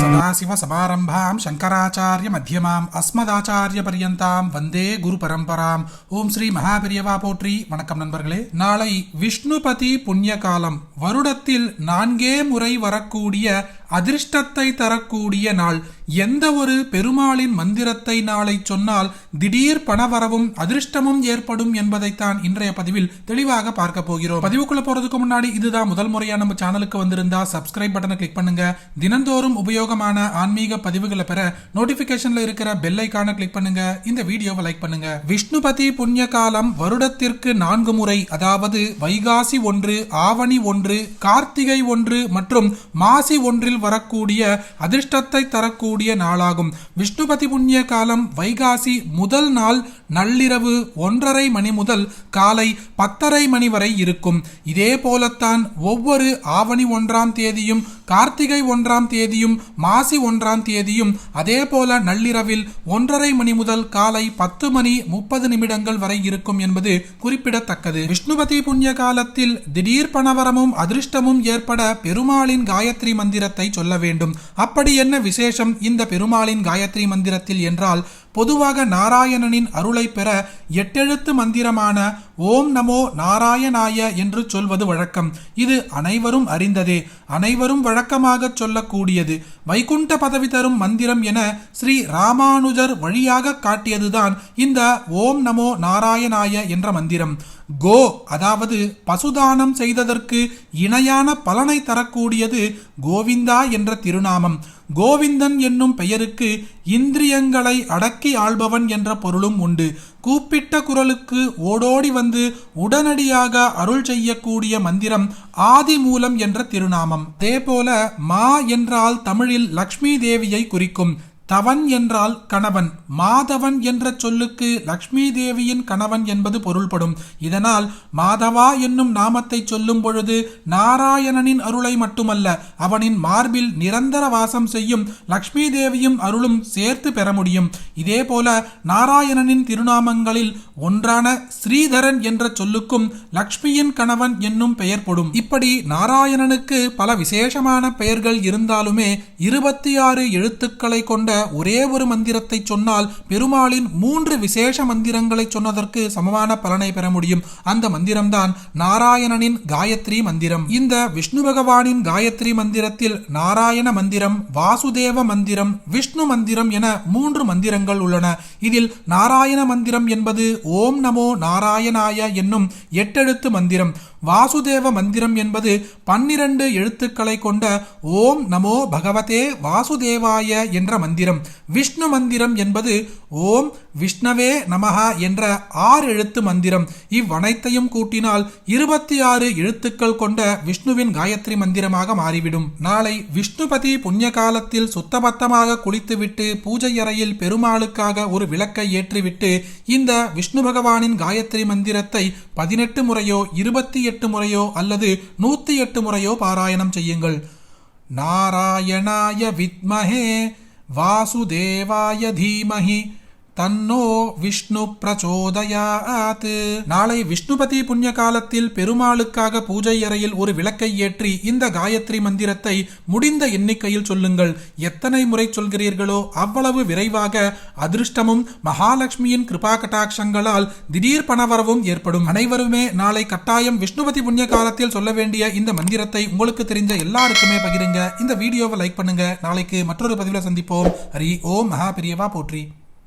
సదాశివసమారంభాం శంకరాచార్య మధ్యమాం அஸ்மதாச்சாரிய பரியந்தாம் வந்தே குரு பரம்பராம் ஓம் ஸ்ரீ மகாபிரியவா போற்றி வணக்கம் நண்பர்களே நாளை விஷ்ணுபதி புண்ணியகாலம் வருடத்தில் நான்கே முறை வரக்கூடிய அதிர்ஷ்டத்தை தரக்கூடிய நாள். எந்த ஒரு பெருமாளின் மந்திரத்தை நாளை சொன்னால் திடீர் பணவரவும் அதிர்ஷ்டமும் ஏற்படும் என்பதைத்தான் இன்றைய பதிவில் தெளிவாக பார்க்க போகிறோம். பதிவுக்குள்ள போறதுக்கு முன்னாடி இதுதான் முதல் முறையா நம்ம சேனலுக்கு வந்திருந்தா சப்ஸ்கிரைப் பட்டனை கிளிக் பண்ணுங்க. தினந்தோறும் உபயோகமான ஆன்மீக பதிவுகளை பெற நோட்டிபிகேஷன்ல இருக்கிற பெல் ஐக்கான கிளிக் பண்ணுங்க. இந்த வீடியோவை லைக் பண்ணுங்க. விஷ்ணுபதி புண்ணிய காலம் வருடத்திற்கு நான்கு முறை அதாவது வைகாசி ஒன்று ஆவணி ஒன்று கார்த்திகை ஒன்று மற்றும் மாசி ஒன்றில் வரக்கூடிய அதிர்ஷ்டத்தை தரக்கூடிய நாளாகும். விஷ்ணுபதி புண்ணிய காலம் வைகாசி முதல் நாள் நள்ளிரவு ஒன்றரை மணி முதல் காலை பத்தரை மணி வரை இருக்கும். இதே போலத்தான் ஒவ்வொரு ஆவணி ஒன்றாம் தேதியும் கார்த்திகை ஒன்றாம் தேதியும் மாசி ஒன்றாம் தேதியும் அதே போல நள்ளிரவில் ஒன்றரை மணி முதல் காலை பத்து மணி முப்பது நிமிடங்கள் வரை இருக்கும் என்பது குறிப்பிடத்தக்கது. விஷ்ணுபதி புண்ணிய காலத்தில் திடீர் பணவரமும் அதிர்ஷ்டமும் ஏற்பட பெருமாளின் காயத்ரி மந்திரத்தை சொல்ல வேண்டும். அப்படி என்ன விசேஷம்? இந்த பெருமாளின் காயத்ரி மந்திரத்தில் என்றால் பொதுவாக நாராயணனின் அருளை பெற எட்டெழுத்து மந்திரமான ஓம் நமோ நாராயணாய என்று சொல்வது வழக்கம். இது அனைவரும் அறிந்ததே. அனைவரும் வழக்கமாக சொல்லக்கூடியது. வைகுண்ட பதவி தரும் மந்திரம் என ஸ்ரீ ராமானுஜர் வழியாக காட்டியதுதான் இந்த ஓம் நமோ நாராயணாய என்ற மந்திரம். கோ அதாவது பசுதானம் செய்ததற்கு இணையான பலனை தரக்கூடியது கோவிந்தா என்ற திருநாமம். கோவிந்தன் என்னும் பெயருக்கு இந்திரியங்களை அடக்கி ஆள்பவன் என்ற பொருளும் உண்டு. கூப்பிட்ட குரலுக்கு ஓடோடி வந்து உடனடியாக அருள் செய்யக்கூடிய மந்திரம் ஆதி மூலம் என்ற திருநாமம். அதேபோல மா என்றால் தமிழில் லக்ஷ்மி தேவியை குறிக்கும். தவன் என்றால் கணவன் மாதவன் என்ற சொல்லுக்கு லக்ஷ்மி தேவியின் கணவன் என்பது பொருள்படும். இதனால் மாதவா என்னும் நாமத்தை சொல்லும் பொழுது நாராயணனின் அருளை மட்டுமல்ல அவனின் மார்பில் நிரந்தர வாசம் செய்யும் லக்ஷ்மி தேவியும் அருளும் சேர்த்து பெற முடியும். இதே போல நாராயணனின் திருநாமங்களில் ஒன்றான ஸ்ரீதரன் என்ற சொல்லுக்கும் லக்ஷ்மியின் கணவன் என்னும் பெயர் பொடும். இப்படி நாராயணனுக்கு பல விசேஷமான பெயர்கள் இருந்தாலுமே இருபத்தி ஆறு எழுத்துக்களை கொண்ட ஒரே ஒரு மந்திரத்தை சொன்னால் பெருமாளின் மூன்று விசேஷ மந்திரங்களை சொன்னதற்கு சமமான பலனை பெற முடியும். அந்த மந்திரம்தான் நாராயணனின் காயத்ரி மந்திரம். இந்த விஷ்ணு பகவானின் காயத்ரி மந்திரத்தில் நாராயண மந்திரம் வாசுதேவ மந்திரம் விஷ்ணு மந்திரம் என மூன்று மந்திரங்கள் உள்ளன. இதில் நாராயண மந்திரம் என்பது ஓம் நமோ நாராயணாய என்னும் எட்டெழுத்து மந்திரம். வாசுதேவ மந்திரம் என்பது பன்னிரண்டு எழுத்துக்களை கொண்ட ஓம் நமோ பகவதே வாசுதேவாய என்ற மந்திரம். மந்திரம். விஷ்ணு மந்திரம் என்பது ஓம் விஷ்ணவே நமஹா என்ற ஆறு எழுத்து மந்திரம். இவ்வனைத்தையும் கூட்டினால் இருபத்தி ஆறு எழுத்துக்கள் கொண்ட விஷ்ணுவின் காயத்ரி மந்திரமாக மாறிவிடும். நாளை விஷ்ணுபதி புண்ணிய காலத்தில் சுத்தபத்தமாக குளித்துவிட்டு பூஜை அறையில் பெருமாளுக்காக ஒரு விளக்கை ஏற்றிவிட்டு இந்த விஷ்ணு பகவானின் காயத்ரி மந்திரத்தை பதினெட்டு முறையோ இருபத்தி எட்டு முறையோ அல்லது நூத்தி எட்டு முறையோ பாராயணம் செய்யுங்கள். நாராயணாய வித்மஹே. வாசுதேவாய தீமஹி தன்னோ விஷ்ணு பிரச்சோதயாத் நாளை விஷ்ணுபதி புண்ணிய காலத்தில் பெருமாளுக்காக பூஜை அறையில் ஒரு விளக்கை ஏற்றி இந்த காயத்ரி மந்திரத்தை முடிந்த எண்ணிக்கையில் சொல்லுங்கள். எத்தனை முறை சொல்கிறீர்களோ அவ்வளவு விரைவாக அதிர்ஷ்டமும் மகாலட்சுமியின் கிருபா கட்டாட்சங்களால் திடீர் பணவரவும் ஏற்படும். அனைவருமே நாளை கட்டாயம் விஷ்ணுபதி புண்ணிய காலத்தில் சொல்ல வேண்டிய இந்த மந்திரத்தை உங்களுக்கு தெரிஞ்ச எல்லாருக்குமே பகிருங்க. இந்த வீடியோவை லைக் பண்ணுங்க. நாளைக்கு மற்றொரு பதிவில் சந்திப்போம். ஹரி ஓம். மகா பிரியவா போற்றி.